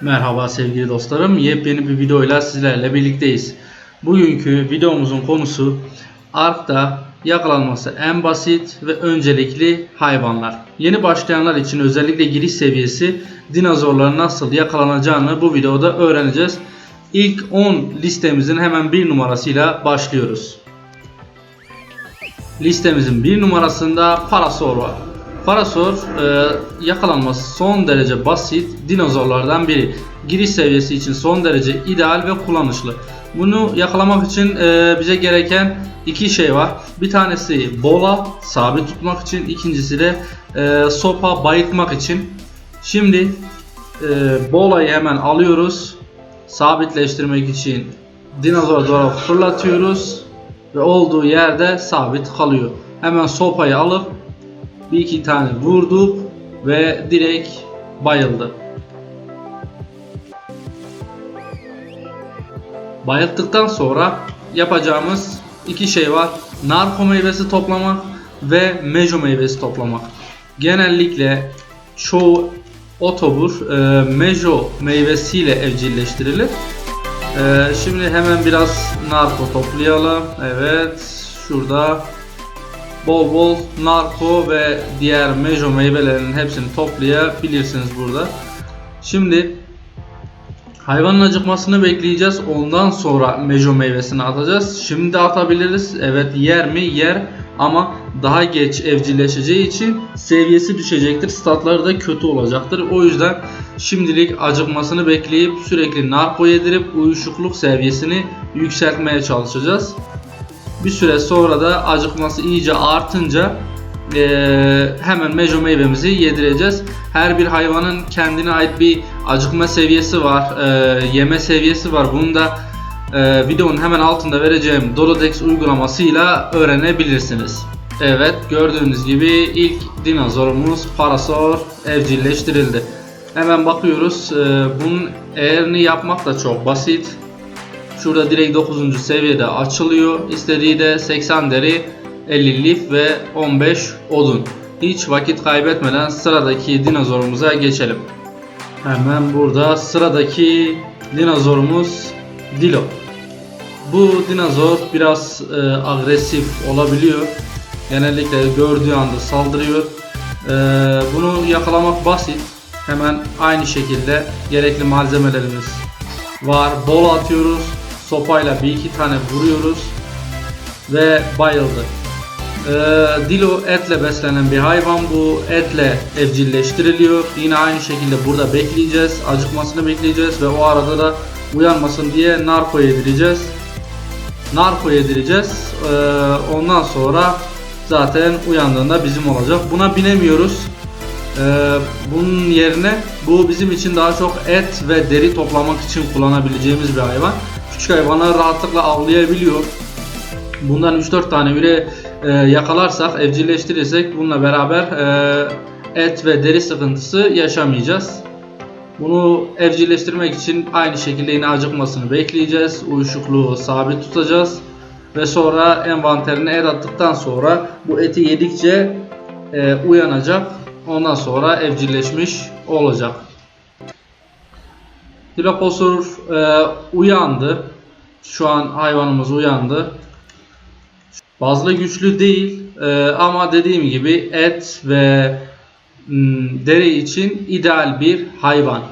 Merhaba sevgili dostlarım. Yepyeni bir videoyla sizlerle birlikteyiz. Bugünkü videomuzun konusu Ark'ta yakalanması en basit ve öncelikli hayvanlar. Yeni başlayanlar için özellikle giriş seviyesi dinozorların nasıl yakalanacağını bu videoda öğreneceğiz. İlk 10 listemizin hemen bir numarasıyla başlıyoruz. Listemizin bir numarasında Parasaur var. Parasaur e, yakalanması son derece basit dinozorlardan biri. Giriş seviyesi için son derece ideal ve kullanışlı. Bunu yakalamak için e, bize gereken iki şey var. Bir tanesi bola sabit tutmak için, ikincisi de e, sopa bayıltmak için. Şimdi e, bolayı hemen alıyoruz. Sabitleştirmek için dinozora doğru fırlatıyoruz ve olduğu yerde sabit kalıyor. Hemen sopayı alıp bir iki tane vurduk ve direkt bayıldı. Bayılttıktan sonra yapacağımız iki şey var. Narko meyvesi toplamak ve mejo meyvesi toplamak. Genellikle çoğu otobur e, mejo meyvesiyle evcilleştirilir. E, şimdi hemen biraz narko toplayalım. Evet şurada bol bol narko ve diğer mejo meyvelerinin hepsini toplayabilirsiniz burada. Şimdi hayvanın acıkmasını bekleyeceğiz. Ondan sonra mejo meyvesini atacağız. Şimdi atabiliriz. Evet yer mi? Yer ama daha geç evcilleşeceği için seviyesi düşecektir. Statları da kötü olacaktır. O yüzden şimdilik acıkmasını bekleyip sürekli narko yedirip uyuşukluk seviyesini yükseltmeye çalışacağız. Bir süre sonra da acıkması iyice artınca eee, hemen mejo meyvemizi yedireceğiz. Her bir hayvanın kendine ait bir acıkma seviyesi var, eee, yeme seviyesi var. Bunu da eee, videonun hemen altında vereceğim Dolodex uygulamasıyla öğrenebilirsiniz. Evet gördüğünüz gibi ilk dinozorumuz Parasaur evcilleştirildi. Hemen bakıyoruz. Eee, bunun eğerini yapmak da çok basit. Şurada direkt 9. seviyede açılıyor. İstediği de 80 deri, 50 lif ve 15 odun. Hiç vakit kaybetmeden sıradaki dinozorumuza geçelim. Hemen burada sıradaki dinozorumuz Dilo. Bu dinozor biraz e, agresif olabiliyor. Genellikle gördüğü anda saldırıyor. E, bunu yakalamak basit. Hemen aynı şekilde gerekli malzemelerimiz var. Bol atıyoruz. Sopayla bir iki tane vuruyoruz. Ve bayıldı. Ee, Dilo etle beslenen bir hayvan. Bu etle evcilleştiriliyor. Yine aynı şekilde burada bekleyeceğiz. Acıkmasını bekleyeceğiz ve o arada da uyanmasın diye narko yedireceğiz. Narko yedireceğiz. Ee, ondan sonra zaten uyandığında bizim olacak. Buna binemiyoruz. Ee, bunun yerine bu bizim için daha çok et ve deri toplamak için kullanabileceğimiz bir hayvan. Küçük hayvanlar rahatlıkla avlayabiliyor. Bundan 3-4 tane üre e, yakalarsak, evcilleştirirsek bununla beraber e, et ve deri sıkıntısı yaşamayacağız. Bunu evcilleştirmek için aynı şekilde yine acıkmasını bekleyeceğiz. Uyuşukluğu sabit tutacağız. Ve sonra envanterine et attıktan sonra bu eti yedikçe e, uyanacak. Ondan sonra evcilleşmiş olacak. Dilophosaurus e, uyandı. Şu an hayvanımız uyandı. Fazla güçlü değil e, ama dediğim gibi et ve m, deri için ideal bir hayvan.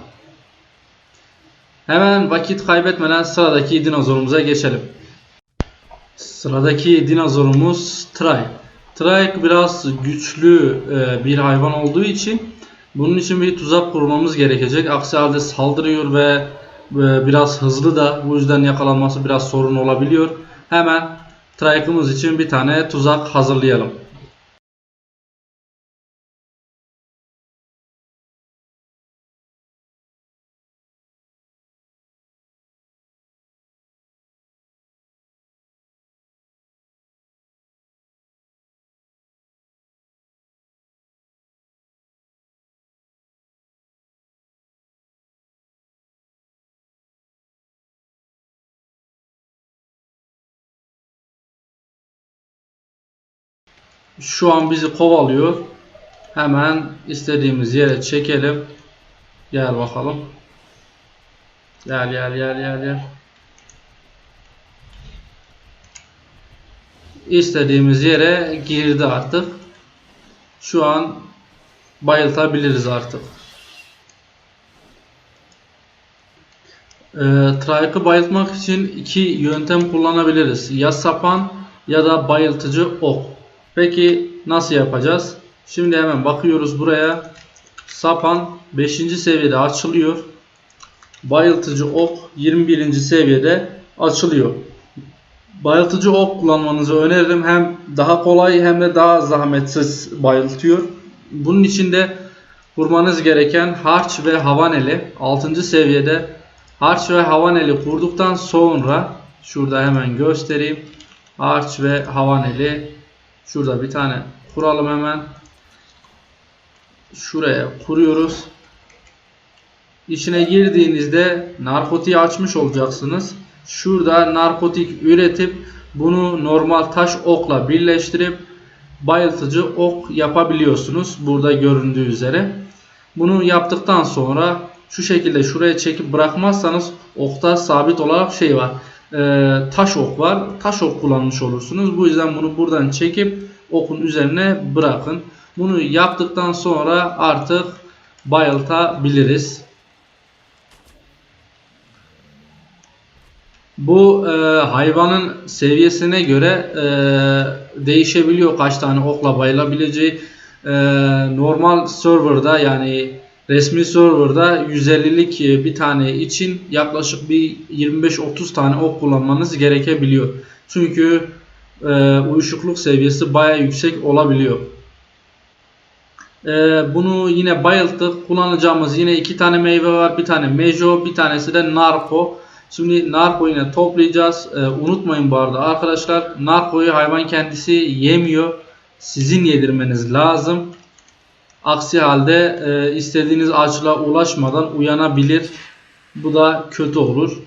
Hemen vakit kaybetmeden sıradaki dinozorumuza geçelim. Sıradaki dinozorumuz Trike. Trike biraz güçlü e, bir hayvan olduğu için bunun için bir tuzak kurmamız gerekecek. Aksi halde saldırıyor ve e, biraz hızlı da bu yüzden yakalanması biraz sorun olabiliyor. Hemen Trike'ımız için bir tane tuzak hazırlayalım. Şu an bizi kovalıyor. Hemen istediğimiz yere çekelim. Gel bakalım. Gel gel gel gel gel. İstediğimiz yere girdi artık. Şu an bayıltabiliriz artık. Ee, Trike'ı bayıltmak için iki yöntem kullanabiliriz. Ya sapan ya da bayıltıcı ok. Peki nasıl yapacağız? Şimdi hemen bakıyoruz buraya. Sapan 5. seviyede açılıyor. Bayıltıcı ok 21. seviyede açılıyor. Bayıltıcı ok kullanmanızı öneririm. Hem daha kolay hem de daha zahmetsiz bayıltıyor. Bunun için de kurmanız gereken harç ve havaneli 6. seviyede harç ve havaneli kurduktan sonra şurada hemen göstereyim. Harç ve havaneli şurada bir tane kuralım hemen. Şuraya kuruyoruz. İçine girdiğinizde narkotiği açmış olacaksınız. Şurada narkotik üretip bunu normal taş okla birleştirip bayıltıcı ok yapabiliyorsunuz. Burada göründüğü üzere. Bunu yaptıktan sonra şu şekilde şuraya çekip bırakmazsanız okta sabit olarak şey var. Ee, taş ok var. Taş ok kullanmış olursunuz. Bu yüzden bunu buradan çekip okun üzerine bırakın. Bunu yaptıktan sonra artık bayıltabiliriz. Bu e, hayvanın seviyesine göre e, değişebiliyor kaç tane okla bayılabileceği. E, normal serverda yani resmi serverda 150'lik bir tane için yaklaşık bir 25-30 tane ok kullanmanız gerekebiliyor. Çünkü e, uyuşukluk seviyesi baya yüksek olabiliyor. E, bunu yine bayılttık. Kullanacağımız yine iki tane meyve var. Bir tane mejo, bir tanesi de narko. Şimdi narko yine toplayacağız. Ee, unutmayın bu arada arkadaşlar narkoyu hayvan kendisi yemiyor. Sizin yedirmeniz lazım. Aksi halde e, istediğiniz açlığa ulaşmadan uyanabilir. Bu da kötü olur.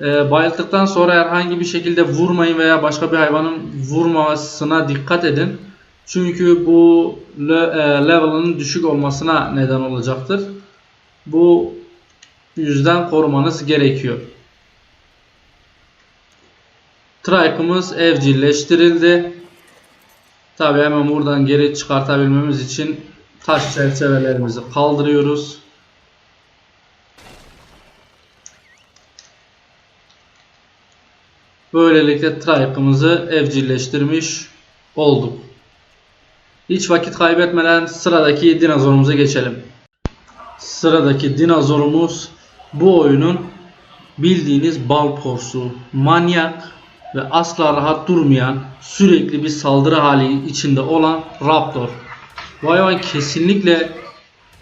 E, bayılttıktan sonra herhangi bir şekilde vurmayın veya başka bir hayvanın vurmasına dikkat edin. Çünkü bu le, e, level'ın düşük olmasına neden olacaktır. Bu yüzden korumanız gerekiyor. Trike'ımız evcilleştirildi. Tabi hemen buradan geri çıkartabilmemiz için taş çerçevelerimizi kaldırıyoruz. Böylelikle Trike'ımızı evcilleştirmiş olduk. Hiç vakit kaybetmeden sıradaki dinozorumuza geçelim. Sıradaki dinozorumuz bu oyunun bildiğiniz bal porsu, manyak ve asla rahat durmayan sürekli bir saldırı hali içinde olan Raptor. Bu hayvan kesinlikle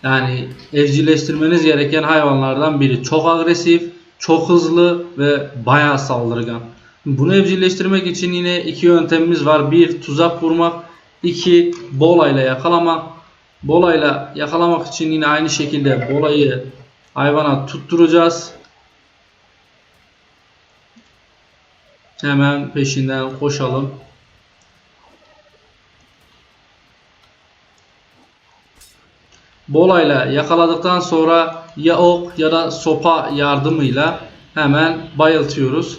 yani evcilleştirmeniz gereken hayvanlardan biri. Çok agresif, çok hızlı ve bayağı saldırgan. Bunu evcilleştirmek için yine iki yöntemimiz var. Bir tuzak kurmak, iki bolayla yakalamak. Bolayla yakalamak için yine aynı şekilde bolayı hayvana tutturacağız. Hemen peşinden koşalım. Bolayla yakaladıktan sonra ya ok ya da sopa yardımıyla hemen bayıltıyoruz.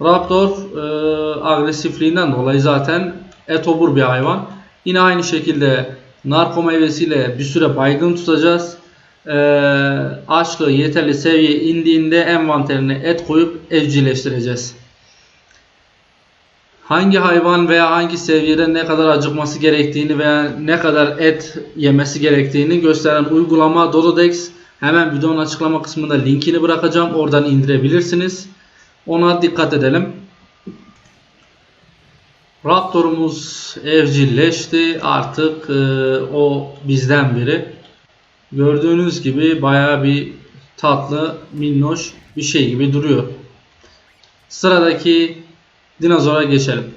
Raptor e, agresifliğinden dolayı zaten etobur bir hayvan. Yine aynı şekilde narko meyvesiyle bir süre baygın tutacağız. E, açlığı yeterli seviye indiğinde envanterine et koyup evcilleştireceğiz. Hangi hayvan veya hangi seviyede ne kadar acıkması gerektiğini veya ne kadar et yemesi gerektiğini gösteren uygulama Dododex. Hemen videonun açıklama kısmında linkini bırakacağım. Oradan indirebilirsiniz. Ona dikkat edelim. Raptorumuz evcilleşti. Artık e, o bizden biri. Gördüğünüz gibi baya bir tatlı, minnoş bir şey gibi duruyor. Sıradaki dinozora geçelim.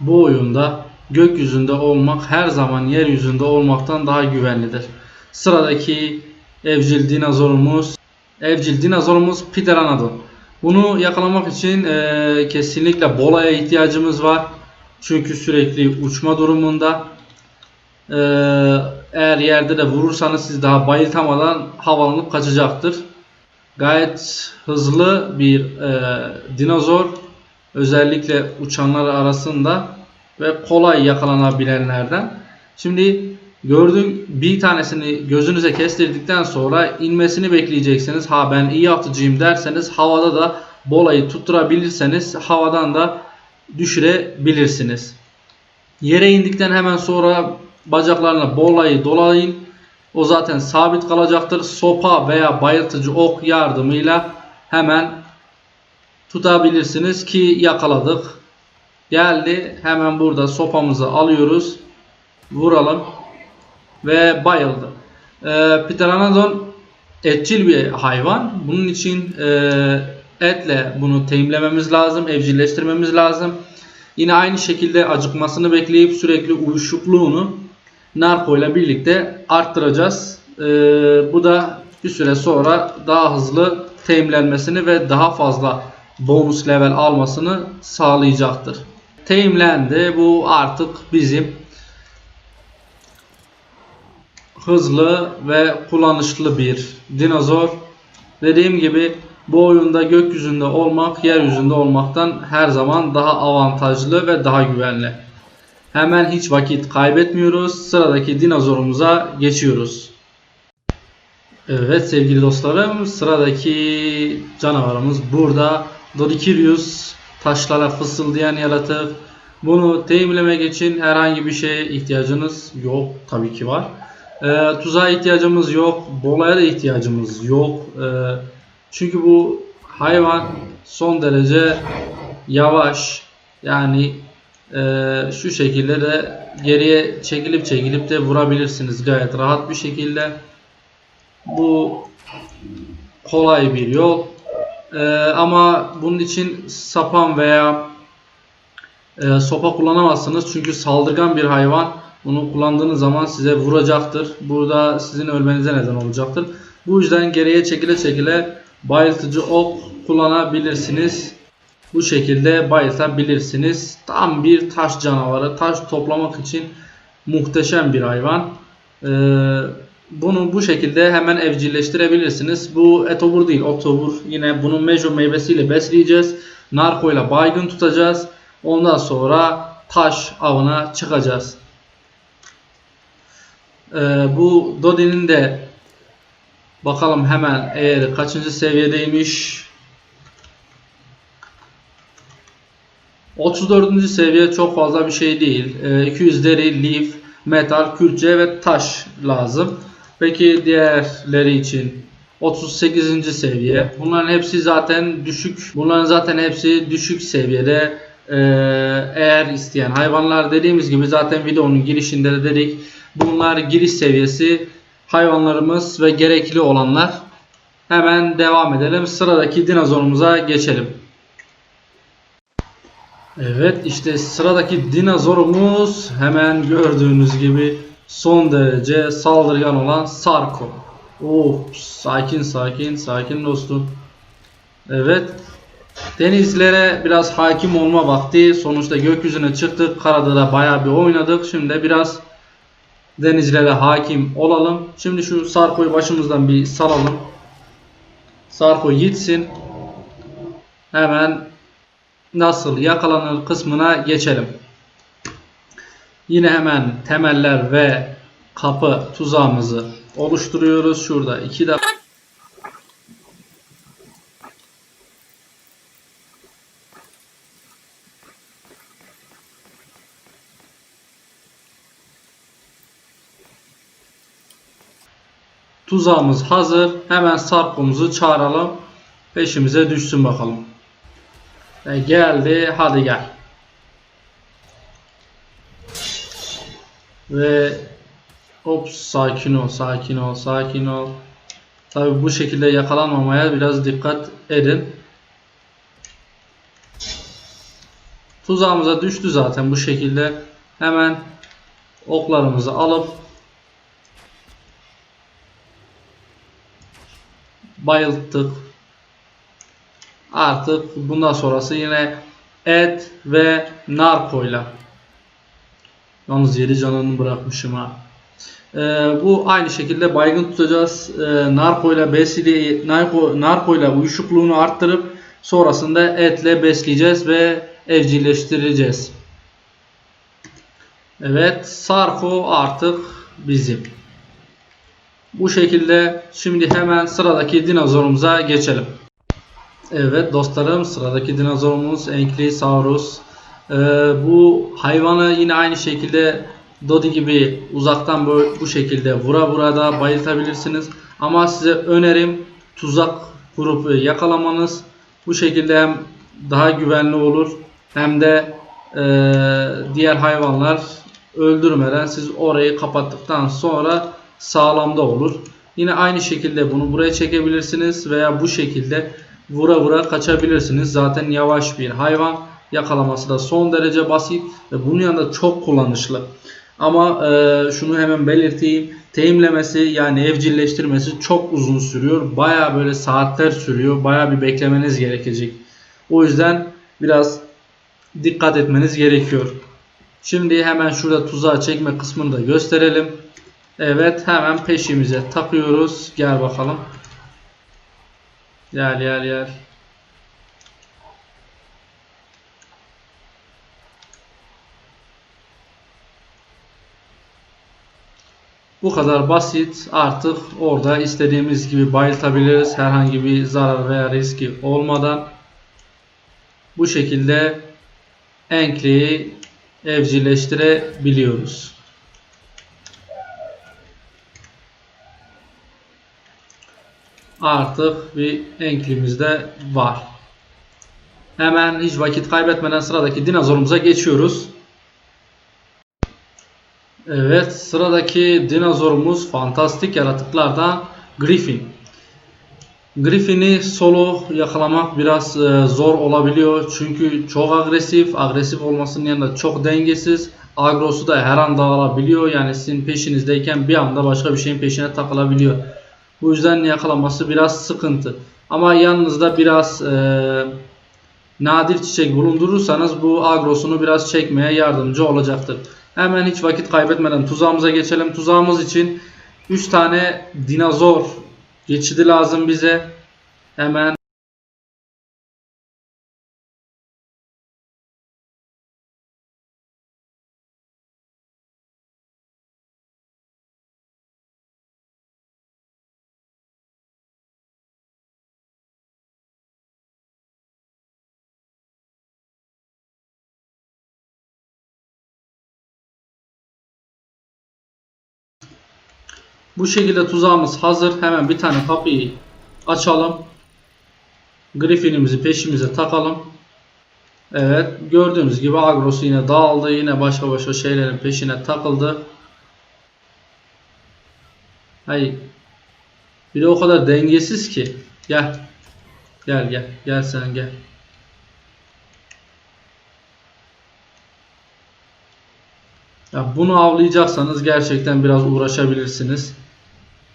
Bu oyunda gökyüzünde olmak her zaman yeryüzünde olmaktan daha güvenlidir. Sıradaki evcil dinozorumuz evcil dinozorumuz Pteranodon. Bunu yakalamak için e, kesinlikle bolaya ihtiyacımız var. Çünkü sürekli uçma durumunda. E, eğer yerde de vurursanız siz daha bayıltamadan havalanıp kaçacaktır. Gayet hızlı bir e, dinozor. Özellikle uçanlar arasında ve kolay yakalanabilenlerden. Şimdi gördüğüm bir tanesini gözünüze kestirdikten sonra inmesini bekleyeceksiniz. Ha ben iyi atıcıyım derseniz havada da bolayı tutturabilirseniz havadan da düşürebilirsiniz. Yere indikten hemen sonra bacaklarına bolayı dolayın. O zaten sabit kalacaktır. Sopa veya bayıltıcı ok yardımıyla hemen tutabilirsiniz ki yakaladık. Geldi. Hemen burada sopamızı alıyoruz. Vuralım. Ve bayıldı. Ee, Pteranodon etçil bir hayvan. Bunun için e, etle bunu teyimlememiz lazım. Evcilleştirmemiz lazım. Yine aynı şekilde acıkmasını bekleyip sürekli uyuşukluğunu narko ile birlikte arttıracağız. Ee, bu da bir süre sonra daha hızlı teyimlenmesini ve daha fazla bonus level almasını sağlayacaktır. Teyimlendi. Bu artık bizim hızlı ve kullanışlı bir dinozor. Dediğim gibi bu oyunda gökyüzünde olmak yeryüzünde olmaktan her zaman daha avantajlı ve daha güvenli. Hemen hiç vakit kaybetmiyoruz. Sıradaki dinozorumuza geçiyoruz. Evet sevgili dostlarım sıradaki canavarımız burada. Dodicurius taşlara fısıldayan yaratık. Bunu teyimlemek için herhangi bir şeye ihtiyacınız yok. Tabii ki var. E, tuzağa ihtiyacımız yok. Bolaya da ihtiyacımız yok. E, çünkü bu hayvan son derece yavaş. Yani e, şu şekilde de geriye çekilip çekilip de vurabilirsiniz gayet rahat bir şekilde. Bu kolay bir yol. E, ama bunun için sapan veya e, sopa kullanamazsınız. Çünkü saldırgan bir hayvan. Bunu kullandığınız zaman size vuracaktır. Burada sizin ölmenize neden olacaktır. Bu yüzden geriye çekile çekile bayıltıcı ok kullanabilirsiniz. Bu şekilde bayıltabilirsiniz. Tam bir taş canavarı. Taş toplamak için muhteşem bir hayvan. Ee, bunu bu şekilde hemen evcilleştirebilirsiniz. Bu etobur değil, otobur. Yine bunun mejo meyvesiyle besleyeceğiz. Narko ile baygın tutacağız. Ondan sonra taş avına çıkacağız. Ee, bu Dodi'nin de bakalım hemen eğer kaçıncı seviyedeymiş. 34. seviye çok fazla bir şey değil. Ee, 200 deri, lif, metal, külçe ve taş lazım. Peki diğerleri için 38. seviye. Bunların hepsi zaten düşük. Bunların zaten hepsi düşük seviyede. Ee, eğer isteyen hayvanlar dediğimiz gibi zaten videonun girişinde de dedik. Bunlar giriş seviyesi hayvanlarımız ve gerekli olanlar. Hemen devam edelim. Sıradaki dinozorumuza geçelim. Evet işte sıradaki dinozorumuz hemen gördüğünüz gibi son derece saldırgan olan Sarko. Oh sakin sakin sakin dostum. Evet denizlere biraz hakim olma vakti. Sonuçta gökyüzüne çıktık. Karada da bayağı bir oynadık. Şimdi biraz denizlere hakim olalım. Şimdi şu Sarko'yu başımızdan bir salalım. Sarko gitsin. Hemen nasıl yakalanır kısmına geçelim. Yine hemen temeller ve kapı tuzağımızı oluşturuyoruz. Şurada iki de Tuzağımız hazır. Hemen Sarko'muzu çağıralım. Peşimize düşsün bakalım. E, geldi. Hadi gel. Ve hop sakin ol, sakin ol, sakin ol. Tabi bu şekilde yakalanmamaya biraz dikkat edin. Tuzağımıza düştü zaten bu şekilde. Hemen oklarımızı alıp bayılttık. Artık bundan sonrası yine et ve narkoyla. Yalnız yedi canını bırakmışım ha. Ee, bu aynı şekilde baygın tutacağız. Ee, narko ile besli narko, narko ile uyuşukluğunu arttırıp sonrasında etle besleyeceğiz ve evcilleştireceğiz. Evet, Sarko artık bizim. Bu şekilde şimdi hemen sıradaki dinozorumuza geçelim. Evet dostlarım sıradaki dinozorumuz Ankylosaurus. Ee, bu hayvanı yine aynı şekilde Dodi gibi uzaktan böyle bu şekilde vura vura da bayıltabilirsiniz. Ama size önerim tuzak kurup yakalamanız. Bu şekilde hem daha güvenli olur hem de e, diğer hayvanlar öldürmeden siz orayı kapattıktan sonra sağlamda olur. Yine aynı şekilde bunu buraya çekebilirsiniz veya bu şekilde vura vura kaçabilirsiniz. Zaten yavaş bir hayvan. Yakalaması da son derece basit ve bunun yanında çok kullanışlı. Ama e, şunu hemen belirteyim. Teyimlemesi yani evcilleştirmesi çok uzun sürüyor. Baya böyle saatler sürüyor. Baya bir beklemeniz gerekecek. O yüzden biraz dikkat etmeniz gerekiyor. Şimdi hemen şurada tuzağa çekme kısmını da gösterelim. Evet hemen peşimize takıyoruz. Gel bakalım. Gel gel gel. Bu kadar basit. Artık orada istediğimiz gibi bayıltabiliriz. Herhangi bir zarar veya riski olmadan. Bu şekilde enkliyi evcilleştirebiliyoruz. Artık bir enklimiz de var. Hemen hiç vakit kaybetmeden sıradaki dinozorumuza geçiyoruz. Evet sıradaki dinozorumuz fantastik yaratıklardan Griffin. Griffin'i solo yakalamak biraz e, zor olabiliyor. Çünkü çok agresif. Agresif olmasının yanında çok dengesiz. Agrosu da her an dağılabiliyor. Yani sizin peşinizdeyken bir anda başka bir şeyin peşine takılabiliyor. Bu yüzden yakalaması biraz sıkıntı. Ama yanınızda biraz e, nadir çiçek bulundurursanız bu agrosunu biraz çekmeye yardımcı olacaktır. Hemen hiç vakit kaybetmeden tuzağımıza geçelim. Tuzağımız için 3 tane dinozor geçidi lazım bize. Hemen Bu şekilde tuzağımız hazır. Hemen bir tane kapıyı açalım. Griffinimizi peşimize takalım. Evet gördüğünüz gibi agrosu yine dağıldı. Yine başka başka şeylerin peşine takıldı. Hayır. Bir de o kadar dengesiz ki. Gel. Gel gel. Gel sen gel. Ya bunu avlayacaksanız gerçekten biraz uğraşabilirsiniz.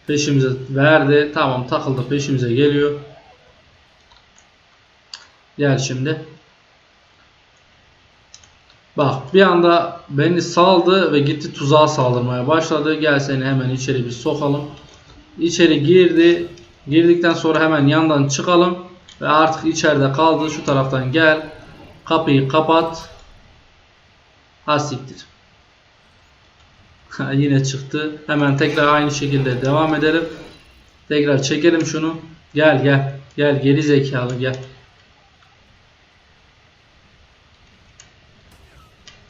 Peşimize verdi. Tamam takıldı peşimize geliyor. Gel şimdi. Bak bir anda beni saldı ve gitti tuzağa saldırmaya başladı. Gel seni hemen içeri bir sokalım. İçeri girdi. Girdikten sonra hemen yandan çıkalım. Ve artık içeride kaldı. Şu taraftan gel. Kapıyı kapat. Ha siktir. Yine çıktı. Hemen tekrar aynı şekilde devam edelim. Tekrar çekelim şunu. Gel gel. Gel geri zekalı gel.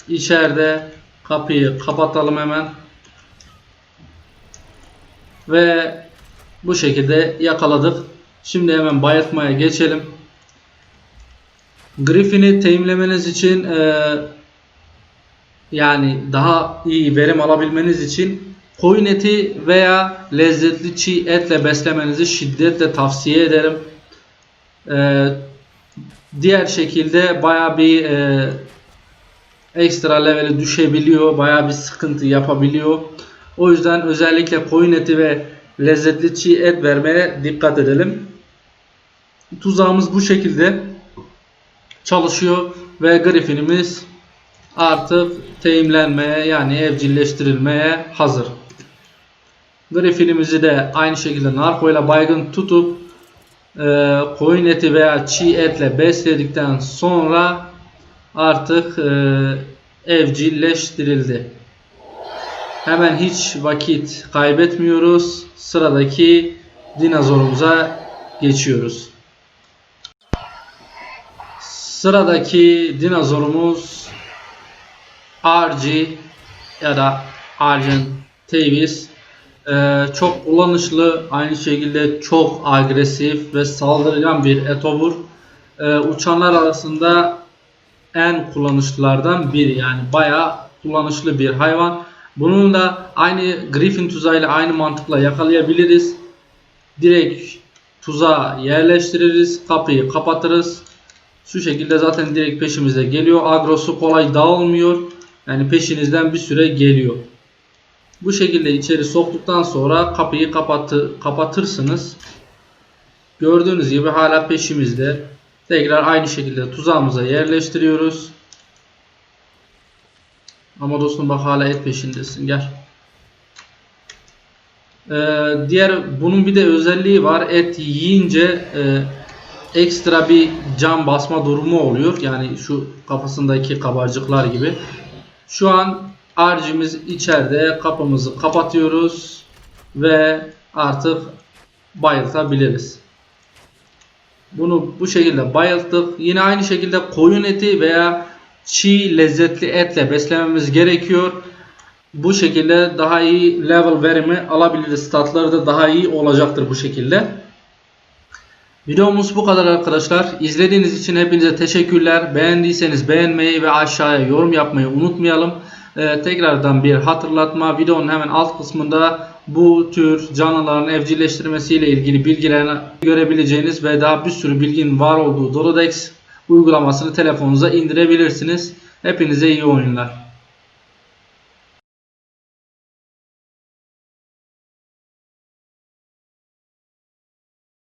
İçeride kapıyı kapatalım hemen. Ve bu şekilde yakaladık. Şimdi hemen bayatmaya geçelim. Griffin'i teyimlemeniz için eee yani daha iyi verim alabilmeniz için koyun eti veya lezzetli çiğ etle beslemenizi şiddetle tavsiye ederim. Ee, diğer şekilde baya bir e, ekstra leveli düşebiliyor. Baya bir sıkıntı yapabiliyor. O yüzden özellikle koyun eti ve lezzetli çiğ et vermeye dikkat edelim. Tuzağımız bu şekilde çalışıyor ve griffinimiz artık teyimlenmeye yani evcilleştirilmeye hazır. Griffinimizi de aynı şekilde narko ile baygın tutup e, koyun eti veya çiğ etle besledikten sonra artık e, evcilleştirildi. Hemen hiç vakit kaybetmiyoruz. Sıradaki dinozorumuza geçiyoruz. Sıradaki dinozorumuz RG ya da Argent Tavis. Ee, çok kullanışlı, aynı şekilde çok agresif ve saldırgan bir etobur. Ee, uçanlar arasında en kullanışlılardan biri yani bayağı kullanışlı bir hayvan. Bunun da aynı Griffin tuzağıyla aynı mantıkla yakalayabiliriz. Direkt tuzağa yerleştiririz, kapıyı kapatırız. Şu şekilde zaten direkt peşimize geliyor. Agrosu kolay dağılmıyor. Yani peşinizden bir süre geliyor. Bu şekilde içeri soktuktan sonra kapıyı kapatı, kapatırsınız. Gördüğünüz gibi hala peşimizde. Tekrar aynı şekilde tuzağımıza yerleştiriyoruz. Ama dostum bak hala et peşindesin gel. Ee, diğer bunun bir de özelliği var. Et yiyince e, ekstra bir can basma durumu oluyor. Yani şu kafasındaki kabarcıklar gibi. Şu an harcımız içeride kapımızı kapatıyoruz ve artık bayıltabiliriz. Bunu bu şekilde bayılttık. Yine aynı şekilde koyun eti veya çiğ lezzetli etle beslememiz gerekiyor. Bu şekilde daha iyi level verimi alabiliriz. Statları da daha iyi olacaktır bu şekilde. Videomuz bu kadar arkadaşlar. İzlediğiniz için hepinize teşekkürler. Beğendiyseniz beğenmeyi ve aşağıya yorum yapmayı unutmayalım. Ee, tekrardan bir hatırlatma. Videonun hemen alt kısmında bu tür canlıların evcilleştirmesiyle ilgili bilgilerini görebileceğiniz ve daha bir sürü bilginin var olduğu Dolodex uygulamasını telefonunuza indirebilirsiniz. Hepinize iyi oyunlar.